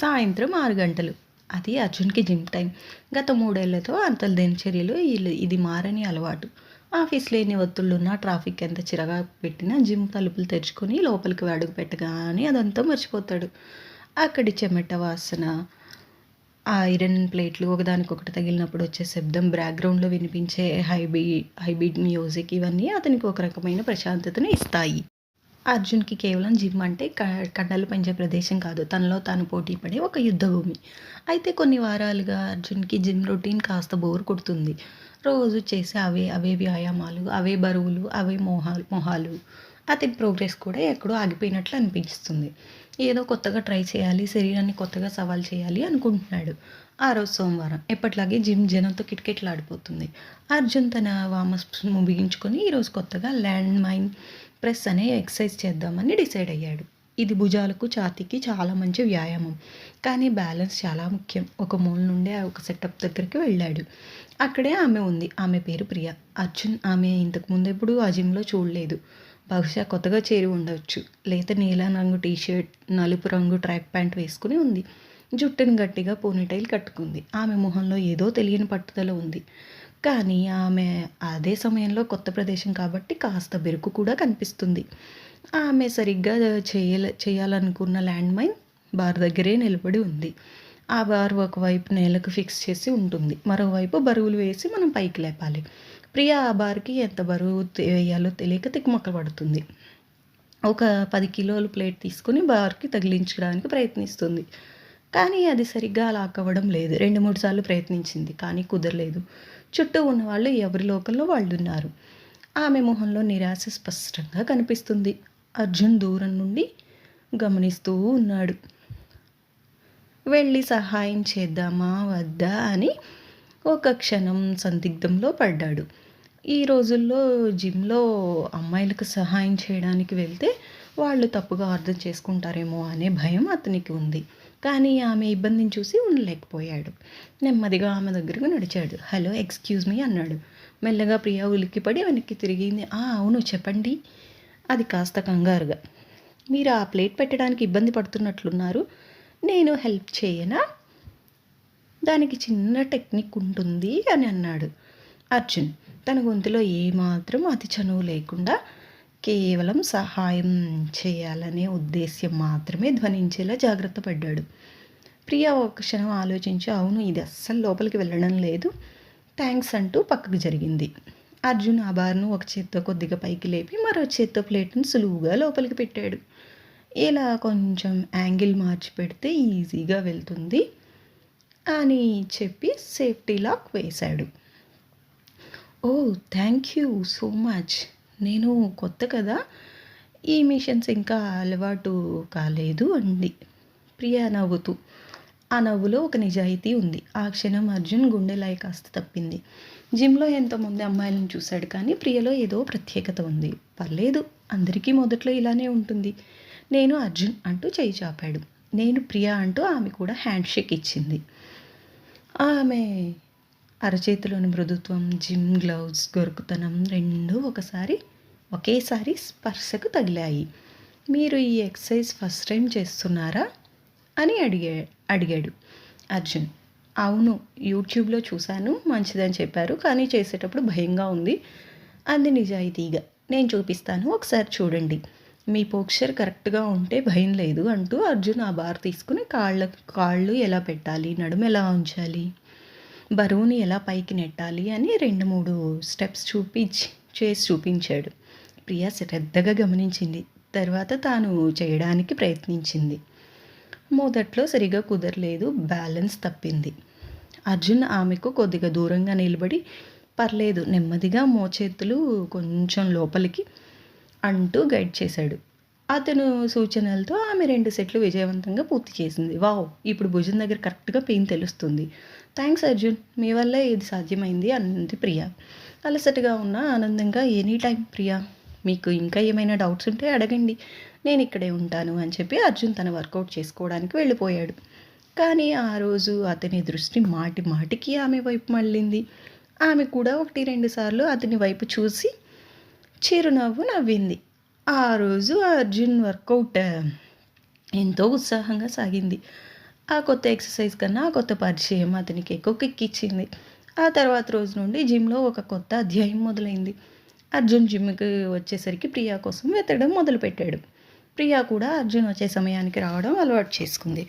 సాయంత్రం ఆరు గంటలు. అది అర్జున్కి జిమ్ టైం గత మూడేళ్ళతో అంత దినచర్యలు ఇది మారని అలవాటు. ఆఫీస్లో ఎన్ని ఒత్తుళ్ళున్నా ట్రాఫిక్ ఎంత చిరగా పెట్టినా జిమ్ తలుపులు తెరుచుకొని లోపలికి అడుగు పెట్టగానే అదంతా మర్చిపోతాడు. అక్కడి చెమట వాసన ఆ ఐరన్ ప్లేట్లు ఒకదానికొకటి తగిలినప్పుడు వచ్చే శబ్దం బ్యాక్గ్రౌండ్లో వినిపించే హైబీ హైబీడ్ మ్యూజిక్ ఇవన్నీ అతనికి ఒక రకమైన ప్రశాంతతను ఇస్తాయి. అర్జున్కి కేవలం జిమ్ అంటే కండలు పెంచే ప్రదేశం కాదు. తనలో తాను పోటీ పడే ఒక యుద్ధ భూమి అయితే కొన్ని వారాలుగా అర్జున్కి జిమ్ రొటీన్ కాస్త బోర్ కొడుతుంది. రోజు చేసే అవే అవే వ్యాయామాలు అవే బరువులు అవే మోహాలు మొహాలు. అతని ప్రోగ్రెస్ కూడా ఎక్కడో ఆగిపోయినట్లు అనిపిస్తుంది. ఏదో కొత్తగా ట్రై చేయాలి శరీరాన్ని కొత్తగా సవాల్ చేయాలి అనుకుంటున్నాడు. ఆ రోజు సోమవారం. ఎప్పట్లాగే జిమ్ జనంతో కిటకిటలాడిపోతుంది అర్జున్ తన వామస్ ముగించుకొని ఈరోజు కొత్తగా ల్యాండ్ మైన్ ప్రెస్ అనే ఎక్సర్సైజ్ చేద్దామని డిసైడ్ అయ్యాడు. ఇది భుజాలకు ఛాతీకి చాలా మంచి వ్యాయామం. కానీ బ్యాలెన్స్ చాలా ముఖ్యం. ఒక మూల నుండి ఒక సెటప్ దగ్గరికి వెళ్ళాడు. అక్కడే ఆమె ఉంది. ఆమె పేరు ప్రియ. అర్జున్ ఆమె ఇంతకు ముందు ఎప్పుడు ఆ జిమ్లో చూడలేదు. బహుశా కొత్తగా చేరి ఉండవచ్చు లేత నీలం రంగు టీషర్ట్ నలుపు రంగు ట్రాక్ ప్యాంట్ వేసుకుని ఉంది. జుట్టును గట్టిగా పోనీటైల్ కట్టుకుంది. ఆమె మొహంలో ఏదో తెలియని పట్టుదల ఉంది. కానీ ఆమె అదే సమయంలో కొత్త ప్రదేశం కాబట్టి కాస్త బెరుకు కూడా కనిపిస్తుంది. ఆమె సరిగ్గా చేయలే చేయాలనుకున్న ల్యాండ్ మైన్ బార్ దగ్గరే నిలబడి ఉంది. ఆ బార్ ఒకవైపు నేలకు ఫిక్స్ చేసి ఉంటుంది. మరోవైపు బరువులు వేసి మనం పైకి లేపాలి. ప్రియా ఆ బార్కి ఎంత బరువు వేయాలో తెలియక తిక్కుమక్కలు పడుతుంది. ఒక పది కిలోల ప్లేట్ తీసుకుని బార్కి తగిలించడానికి ప్రయత్నిస్తుంది. కానీ అది సరిగ్గా లాక్ అవ్వడం లేదు. రెండు మూడు సార్లు ప్రయత్నించింది కానీ కుదరలేదు. చుట్టూ ఉన్న వాళ్ళు ఎవరి లోకల్లో వాళ్ళు ఉన్నారు ఆమె మొహంలో నిరాశ స్పష్టంగా కనిపిస్తుంది. అర్జున్ దూరం నుండి గమనిస్తూ ఉన్నాడు. వెళ్ళి సహాయం చేద్దామా వద్దా? అని ఒక క్షణం సందిగ్ధంలో పడ్డాడు. ఈ రోజుల్లో జిమ్లో అమ్మాయిలకు సహాయం చేయడానికి వెళ్తే వాళ్ళు తప్పుగా అర్థం చేసుకుంటారేమో అనే భయం అతనికి ఉంది. కానీ ఆమె ఇబ్బందిని చూసి ఉండలేకపోయాడు. నెమ్మదిగా ఆమె దగ్గరకు నడిచాడు. హలో ఎక్స్క్యూజ్ మీ అన్నాడు. మెల్లగా ప్రియా ఉలిక్కిపడి వెనక్కి తిరిగింది. ఆ అవును చెప్పండి. అది కాస్త కంగారుగా. మీరు ఆ ప్లేట్ పెట్టడానికి ఇబ్బంది పడుతున్నట్లున్నారు. నేను హెల్ప్ చేయనా? దానికి చిన్న టెక్నిక్ ఉంటుంది అని అన్నాడు. అర్జున్ తన గొంతులో ఏమాత్రం అతి చనువు లేకుండా కేవలం సహాయం చేయాలనే ఉద్దేశ్యం మాత్రమే ధ్వనించేలా జాగ్రత్త పడ్డాడు. ప్రియా ఒక క్షణం ఆలోచించి అవును ఇది అస్సలు లోపలికి వెళ్ళడం లేదు. థ్యాంక్స్ అంటూ పక్కకు జరిగింది. అర్జున్ ఆ బార్ను ఒక చేత్తో కొద్దిగా పైకి లేపి మరో చేత్తో ప్లేట్ను సులువుగా లోపలికి పెట్టాడు. ఇలా కొంచెం యాంగిల్ మార్చి పెడితే ఈజీగా వెళ్తుంది అని చెప్పి సేఫ్టీ లాక్ వేశాడు. ఓ థ్యాంక్ యూ సో మచ్. నేను కొత్త కదా ఈ మిషన్స్ ఇంకా అలవాటు కాలేదు అంది ప్రియా నవ్వుతూ ఆ నవ్వులో ఒక నిజాయితీ ఉంది. ఆ క్షణం అర్జున్ గుండెలాయి కాస్త తప్పింది. జిమ్లో ఎంతోమంది అమ్మాయిలను చూశాడు కానీ ప్రియలో ఏదో ప్రత్యేకత ఉంది. పర్లేదు అందరికీ మొదట్లో ఇలానే ఉంటుంది. నేను అర్జున్ అంటూ చేయి చాపాడు. నేను ప్రియా అంటూ ఆమె కూడా హ్యాండ్ షేక్ ఇచ్చింది. ఆమె అరచేతిలోని మృదుత్వం జిమ్ గ్లౌజ్ గొరుకుతనం రెండూ ఒకసారి ఒకేసారి స్పర్శకు తగిలాయి. మీరు ఈ ఎక్సర్సైజ్ ఫస్ట్ టైం చేస్తున్నారా అని అడిగా అడిగాడు అర్జున్. అవును యూట్యూబ్లో చూశాను మంచిదని చెప్పారు కానీ చేసేటప్పుడు భయంగా ఉంది. అంది నిజాయితీగా. నేను చూపిస్తాను ఒకసారి చూడండి. మీ పోక్షర్ కరెక్ట్గా ఉంటే భయం లేదు అంటూ అర్జున్ ఆ బార్ తీసుకుని కాళ్ళ కాళ్ళు ఎలా పెట్టాలి నడుము ఎలా ఉంచాలి? బరువుని ఎలా పైకి నెట్టాలి అని రెండు మూడు స్టెప్స్ చూపించి చేసి చూపించాడు. ప్రియ శ్రద్ధగా గమనించింది. తర్వాత తాను చేయడానికి ప్రయత్నించింది. మొదట్లో సరిగా కుదరలేదు బ్యాలెన్స్ తప్పింది. అర్జున్ ఆమెకు కొద్దిగా దూరంగా నిలబడి పర్లేదు నెమ్మదిగా మోచేతులు కొంచెం లోపలికి అంటూ గైడ్ చేశాడు. అతను సూచనలతో ఆమె రెండు సెట్లు విజయవంతంగా పూర్తి చేసింది. వావ్ ఇప్పుడు భుజం దగ్గర కరెక్ట్గా పెయిన్ తెలుస్తుంది. థ్యాంక్స్ అర్జున్ మీ వల్లే ఇది సాధ్యమైంది అన్నది ప్రియా. అలసటగా ఉన్న ఆనందంగా ఎనీ టైం ప్రియా. మీకు ఇంకా ఏమైనా డౌట్స్ ఉంటే అడగండి. నేను ఇక్కడే ఉంటాను అని చెప్పి అర్జున్ తన వర్కౌట్ చేసుకోవడానికి వెళ్ళిపోయాడు. కానీ ఆ రోజు అతని దృష్టి మాటి మాటికి ఆమె వైపు మళ్ళింది. ఆమె కూడా ఒకటి రెండు సార్లు అతని వైపు చూసి చిరునవ్వు నవ్వింది. ఆ రోజు అర్జున్ వర్కౌట్ ఎంతో ఉత్సాహంగా సాగింది. ఆ కొత్త ఎక్సర్సైజ్ కన్నా ఆ కొత్త పరిచయం అతనికి ఎక్కువ ఎక్కిచ్చింది. ఆ తర్వాత రోజు నుండి జిమ్లో ఒక కొత్త అధ్యాయం మొదలైంది. అర్జున్ జిమ్కి వచ్చేసరికి ప్రియా కోసం వెతకడం మొదలుపెట్టాడు. ప్రియా కూడా అర్జున్ వచ్చే సమయానికి రావడం అలవాటు చేసుకుంది.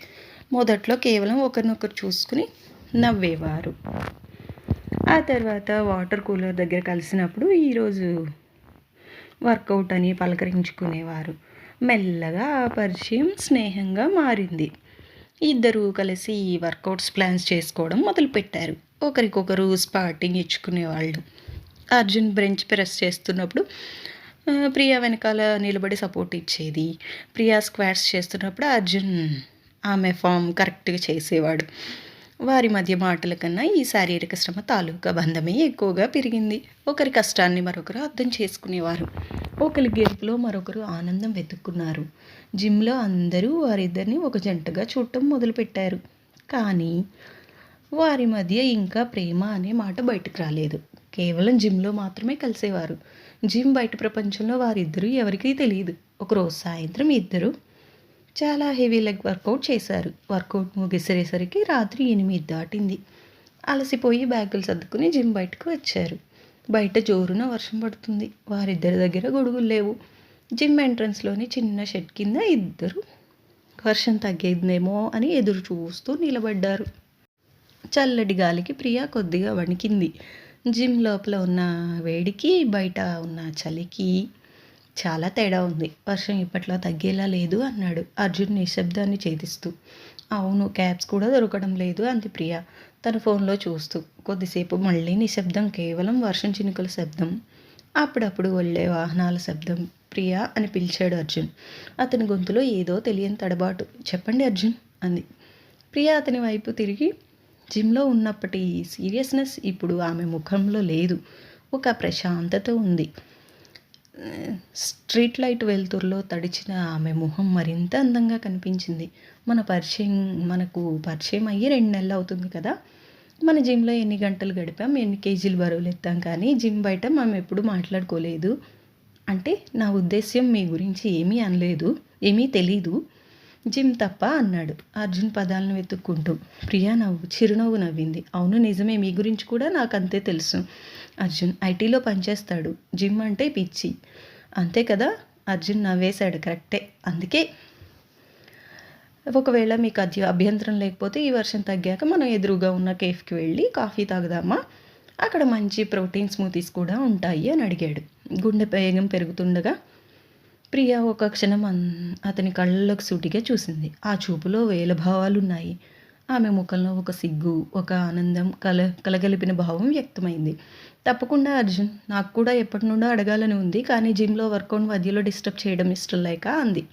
మొదట్లో కేవలం ఒకరినొకరు చూసుకుని నవ్వేవారు. ఆ తర్వాత వాటర్ కూలర్ దగ్గర కలిసినప్పుడు ఈరోజు వర్కౌట్ అని పలకరించుకునేవారు. మెల్లగా ఆ పరిచయం స్నేహంగా మారింది. ఇద్దరూ కలిసి వర్కౌట్స్ ప్లాన్స్ చేసుకోవడం మొదలుపెట్టారు. ఒకరికొకరు స్పార్టింగ్ ఇచ్చుకునేవాళ్ళు. అర్జున్ బ్రెంచ్ ప్రెస్ చేస్తున్నప్పుడు ప్రియా వెనకాల నిలబడి సపోర్ట్ ఇచ్చేది. ప్రియా స్క్వాట్స్ చేస్తున్నప్పుడు అర్జున్ ఆమె ఫామ్ కరెక్ట్గా చేసేవాడు. వారి మధ్య మాటల కన్నా ఈ శారీరక శ్రమ తాలూకా బంధమే ఎక్కువగా పెరిగింది. ఒకరి కష్టాన్ని మరొకరు అర్థం చేసుకునేవారు. ఒకరి గెలుపులో మరొకరు ఆనందం వెతుక్కున్నారు. జిమ్లో అందరూ వారిద్దరిని ఒక జంటగా చూడటం మొదలుపెట్టారు. కానీ వారి మధ్య ఇంకా ప్రేమ అనే మాట బయటకు రాలేదు. కేవలం జిమ్లో మాత్రమే కలిసేవారు. జిమ్ బయట ప్రపంచంలో వారిద్దరూ ఎవరికీ తెలియదు ఒకరోజు సాయంత్రం ఇద్దరు చాలా హెవీ లెగ్ వర్కౌట్ చేశారు. వర్కౌట్ ముగిసేసరికి రాత్రి ఎనిమిది దాటింది. అలసిపోయి బ్యాగులు సర్దుకుని జిమ్ బయటకు వచ్చారు. బయట జోరున వర్షం పడుతుంది. వారిద్దరి దగ్గర గొడుగులు లేవు. జిమ్ ఎంట్రన్స్లోని చిన్న షెడ్ కింద ఇద్దరు వర్షం తగ్గేదేమో అని ఎదురు చూస్తూ నిలబడ్డారు. చల్లటి గాలికి ప్రియా కొద్దిగా వణికింది. జిమ్ లోపల ఉన్న వేడికి బయట ఉన్న చలికి చాలా తేడా ఉంది. వర్షం ఇప్పట్లో తగ్గేలా లేదు అన్నాడు. అర్జున్ నిశ్శబ్దాన్ని ఛేదిస్తూ. అవును క్యాబ్స్ కూడా దొరకడం లేదు అంది ప్రియ. తన ఫోన్లో చూస్తూ. కొద్దిసేపు మళ్ళీ నిశ్శబ్దం కేవలం వర్షం చినుకల శబ్దం. అప్పుడప్పుడు వెళ్ళే వాహనాల శబ్దం. ప్రియా అని పిలిచాడు అర్జున్. అతని గొంతులో ఏదో తెలియని తడబాటు. చెప్పండి అర్జున్ అంది. ప్రియా అతని వైపు తిరిగి. జిమ్లో ఉన్నప్పటి సీరియస్నెస్ ఇప్పుడు ఆమె ముఖంలో లేదు. ఒక ప్రశాంతత ఉంది. స్ట్రీట్ లైట్ వెలుతురులో తడిచిన ఆమె మొహం మరింత అందంగా కనిపించింది. మన పరిచయం మనకు పరిచయం అయ్యి రెండు నెలలు అవుతుంది కదా. మన జిమ్లో ఎన్ని గంటలు గడిపాం ఎన్ని కేజీలు బరువులు ఎత్తాం కానీ జిమ్ బయట మనం ఎప్పుడు మాట్లాడుకోలేదు. అంటే నా ఉద్దేశ్యం మీ గురించి ఏమీ అనలేదు ఏమీ తెలీదు. జిమ్ తప్ప అన్నాడు. అర్జున్ పదాలను వెతుక్కుంటూ. ప్రియా నవ్వు చిరునవ్వు నవ్వింది. అవును నిజమే. మీ గురించి కూడా నాకు అంతే తెలుసు. అర్జున్ ఐటీలో పనిచేస్తాడు. జిమ్ అంటే పిచ్చి. అంతే కదా? అర్జున్ నవ్వేశాడు. కరెక్టే. అందుకే ఒకవేళ మీకు అధ్య అభ్యంతరం లేకపోతే ఈ వర్షం తగ్గాక మనం ఎదురుగా ఉన్న కేఫ్కి వెళ్ళి కాఫీ తాగుదామా? అక్కడ మంచి ప్రోటీన్ స్మూతీస్ కూడా ఉంటాయి అని అడిగాడు. గుండె వేగం పెరుగుతుండగా ప్రియా ఒక క్షణం అతని కళ్ళలోకి సూటిగా చూసింది. ఆ చూపులో వేల భావాలు ఉన్నాయి ఆమె ముఖంలో ఒక సిగ్గు ఒక ఆనందం కల కలగలిపిన భావం వ్యక్తమైంది. తప్పకుండా అర్జున్ నాకు కూడా ఎప్పటి నుండో అడగాలని ఉంది కానీ జిమ్లో వర్కౌట్ మధ్యలో డిస్టర్బ్ చేయడం ఇష్టం లేక అంది.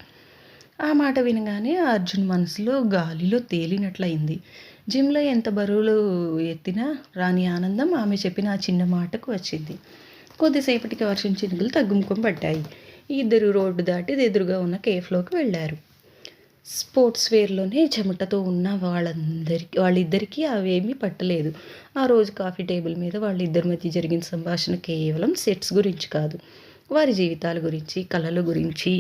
ఆ మాట వినగానే అర్జున్ మనసులో గాలిలో తేలినట్లయింది. జిమ్లో ఎంత బరువులు ఎత్తినా రాని ఆనందం ఆమె చెప్పిన ఆ చిన్న మాటకు వచ్చింది. కొద్దిసేపటికి వర్షం చినుకులు తగ్గుముఖం పడ్డాయి. ఇద్దరు రోడ్డు దాటి ఎదురుగా ఉన్న కేఫ్లోకి వెళ్ళారు. స్పోర్ట్స్ వేర్లోనే చెమటతో ఉన్న వాళ్ళందరికీ వాళ్ళిద్దరికీ అవేమీ పట్టలేదు. ఆ రోజు కాఫీ టేబుల్ మీద వాళ్ళిద్దరి మధ్య జరిగిన సంభాషణ కేవలం సెట్స్ గురించి కాదు. వారి జీవితాల గురించి కళల గురించి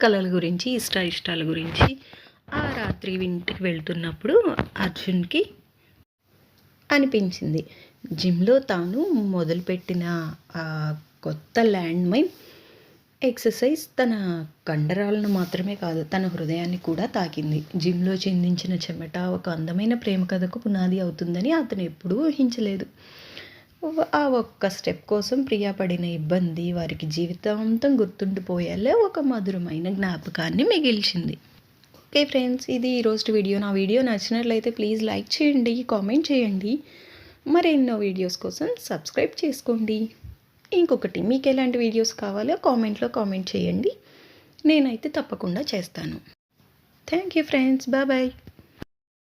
కళల గురించి ఇష్ట ఇష్టాల గురించి ఆ రాత్రి ఇంటికి వెళ్తున్నప్పుడు అర్జున్కి అనిపించింది. జిమ్లో తాను మొదలుపెట్టిన ఆ కొత్త ల్యాండ్ మైన్ ఎక్సర్సైజ్ తన కండరాలను మాత్రమే కాదు తన హృదయాన్ని కూడా తాకింది. జిమ్లో చెందించిన చెమట ఒక అందమైన ప్రేమ కథకు పునాది అవుతుందని అతను ఎప్పుడూ ఊహించలేదు. ఆ ఒక్క స్టెప్ కోసం ప్రియా పడిన ఇబ్బంది వారికి జీవితాంతం గుర్తుండిపోయేలా ఒక మధురమైన జ్ఞాపకాన్ని మిగిల్చింది. ఓకే ఫ్రెండ్స్ ఇది ఈరోజు వీడియో. నా వీడియో నచ్చినట్లయితే ప్లీజ్ లైక్ చేయండి కామెంట్ చేయండి. మరెన్నో వీడియోస్ కోసం సబ్స్క్రైబ్ చేసుకోండి. ఇంకొకటి మీకు ఎలాంటి వీడియోస్ కావాలో కామెంట్లో కామెంట్ చేయండి. నేనైతే తప్పకుండా చేస్తాను. Thank you friends. Bye bye.